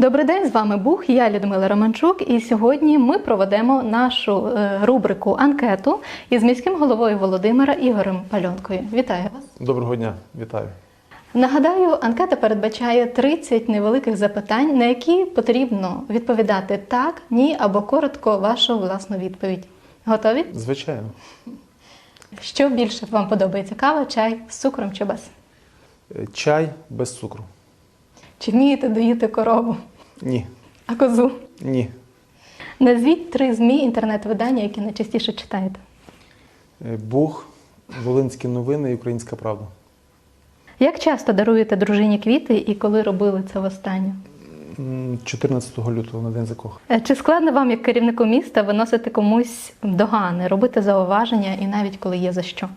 Добрий день, з вами Бух, я Людмила Романчук, і сьогодні ми проведемо нашу е, рубрику анкету із міським головою Володимира Ігорем Пальонкою. Вітаю вас! Доброго дня, вітаю. Нагадаю, анкета передбачає 30 невеликих запитань, на які потрібно відповідати так, ні або коротко вашу власну відповідь. Готові? Звичайно. Що більше вам подобається? Кава, чай з цукром чи без? Е, Чай без цукру. Чи вмієте доїти корову? Ні. А козу? Ні. Назвіть три змі інтернет-видання, які найчастіше читаєте. Е, Бух, Волинські новини і Українська правда. Як часто даруєте дружині квіти і коли робили це востаннє? 14 лютого на день закох. Е, Чи складно вам, як керівнику міста, виносити комусь догани, робити зауваження і навіть коли є за що?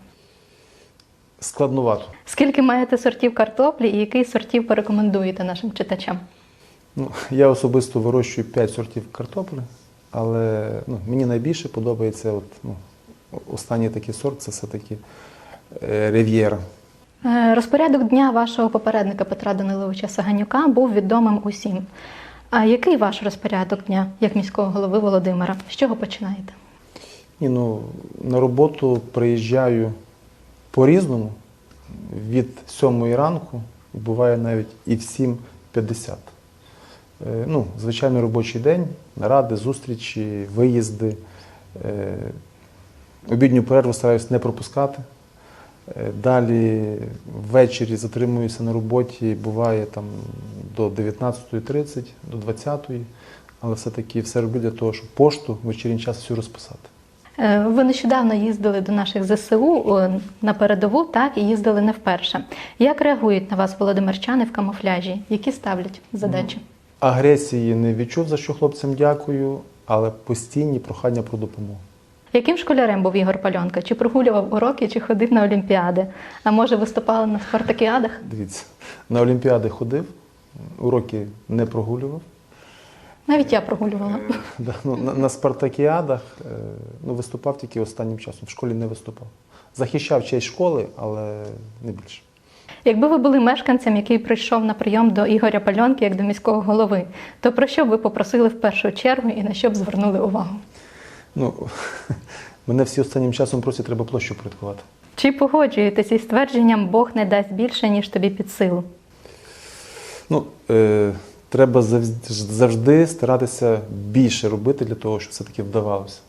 Складновато. Скільки маєте сортів картоплі і який сортів порекомендуєте нашим читачам? Ну, я особисто вирощую 5 сортів картоплі, але ну, мені найбільше подобається от, ну, останній такий сорт це все-таки е, Рів'єра. Е, Розпорядок дня вашого попередника Петра Даниловича Саганюка був відомим усім. А який ваш розпорядок дня як міського голови Володимира? З чого починаєте? Ні, ну, на роботу приїжджаю по-різному від 7 ранку, буває навіть і в 7.50. Е, Ну, звичайно, робочий день, наради, зустрічі, виїзди. Е, Обідню перерву стараюся не пропускати. Е, Далі ввечері затримуюся на роботі, буває там до 19.30, до 20.00, але все-таки все роблю для того, щоб пошту в вечірній час всю розписати. Ви нещодавно їздили до наших ЗСУ на передову, так і їздили не вперше. Як реагують на вас володимирчани в камуфляжі? Які ставлять задачі? Агресії не відчув, за що хлопцям дякую, але постійні прохання про допомогу. Яким школярем був Ігор Пальонка? Чи прогулював уроки, чи ходив на олімпіади? А може виступали на спартакіадах? Дивіться, на Олімпіади ходив, уроки не прогулював. Навіть я прогулювала. Да, ну, на, на спартакіадах е, ну, виступав тільки останнім часом. В школі не виступав. Захищав честь школи, але не більше. Якби ви були мешканцем, який прийшов на прийом до Ігоря Пальонки як до міського голови, то про що б ви попросили в першу чергу і на що б звернули увагу? Ну, мене всі останнім часом просять, треба площу порядкувати. Чи погоджуєтесь із твердженням Бог не дасть більше, ніж тобі під силу? Ну, е, треба завжди, завжди старатися більше робити для того, щоб все-таки вдавалося.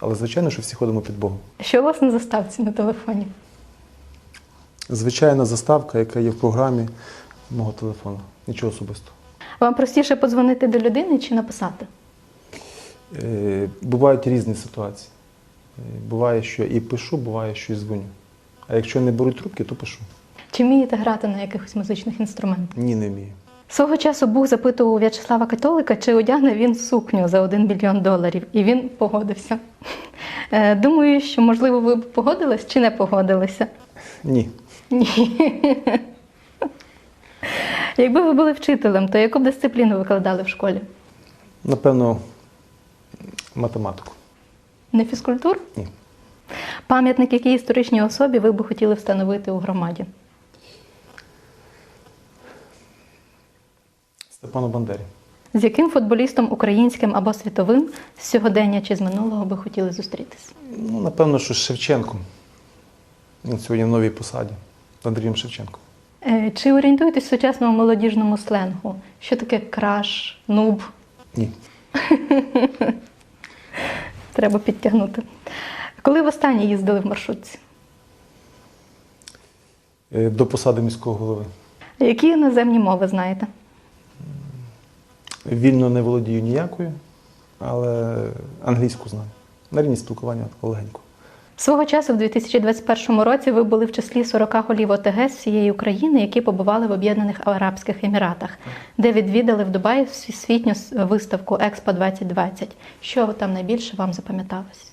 Але звичайно, що всі ходимо під Богом. Що у вас на заставці на телефоні? Звичайна заставка, яка є в програмі мого телефону. Нічого особистого. Вам простіше подзвонити до людини чи написати? Е, бувають різні ситуації. Е, буває, що і пишу, буває, що і дзвоню. А якщо не беруть трубки, то пишу. Чи вмієте грати на якихось музичних інструментах? Ні, не вмію. Свого часу Бух запитував В'ячеслава Католика, чи одягне він сукню за 1 мільйон доларів, і він погодився. Е, Думаю, що можливо ви б погодились чи не погодилися? Ні. Ні. Якби ви були вчителем, то яку б дисципліну викладали в школі? Напевно, математику. Не фізкультур? Ні. Пам'ятник якій історичній особі ви б хотіли встановити у громаді? Степану Бандері. З яким футболістом українським або світовим з сьогодення чи з минулого би хотіли зустрітися? Ну, напевно, що з Шевченком. Він сьогодні в новій посаді. З Андрієм Шевченком. Е, Чи орієнтуєтесь в сучасному молодіжному сленгу? Що таке краш, нуб? Ні. Треба підтягнути. Коли востаннє їздили в маршрутці? Е, До посади міського голови. Які іноземні мови знаєте? Вільно не володію ніякою, але англійську знаю. На рівні спілкування легенько. Свого часу, в 2021 році, ви були в числі 40 голів ОТГ з всієї України, які побували в Об'єднаних Арабських Еміратах, де відвідали в Дубаї всесвітню виставку Експо 2020. Що там найбільше вам запам'яталось?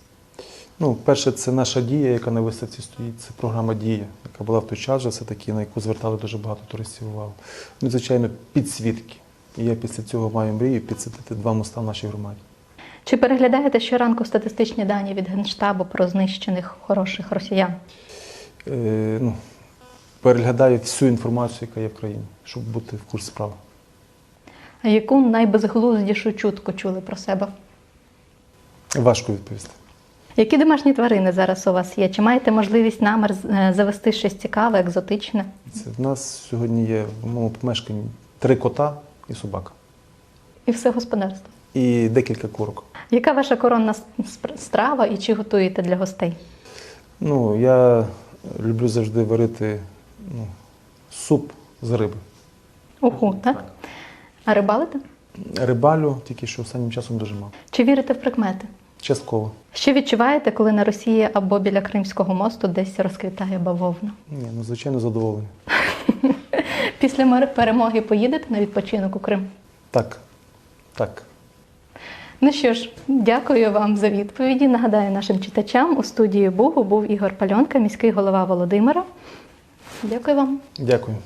Ну, перше, це наша дія, яка на виставці стоїть. Це програма Дія, яка була в той час вже все-таки, на яку звертали дуже багато туристів увагу. Ну, звичайно, підсвітки. І я після цього маю мрію підсвітити два моста в нашій громаді. Чи переглядаєте щоранку статистичні дані від Генштабу про знищених хороших росіян? Е, ну, переглядаю всю інформацію, яка є в країні, щоб бути в курсі справи. А яку найбезглуздішу чутку чули про себе? Важко відповісти. Які домашні тварини зараз у вас є? Чи маєте можливість намір е, завести щось цікаве, екзотичне? Це в нас сьогодні є в моєму помешканні три кота і собака. І все господарство. І декілька курок. Яка ваша коронна страва і чи готуєте для гостей? Ну, я люблю завжди варити ну, суп з риби. Уху, так? А рибалите? Рибалю, тільки що останнім часом дуже мало. Чи вірите в прикмети? Частково. Що відчуваєте, коли на Росії або біля Кримського мосту десь розквітає бавовна? Ні, ну звичайно задоволений. Після перемоги поїдете на відпочинок у Крим? Так. Так. Ну що ж, дякую вам за відповіді. Нагадаю нашим читачам у студії Бугу був Ігор Пальонка, міський голова Володимира. Дякую вам. Дякую.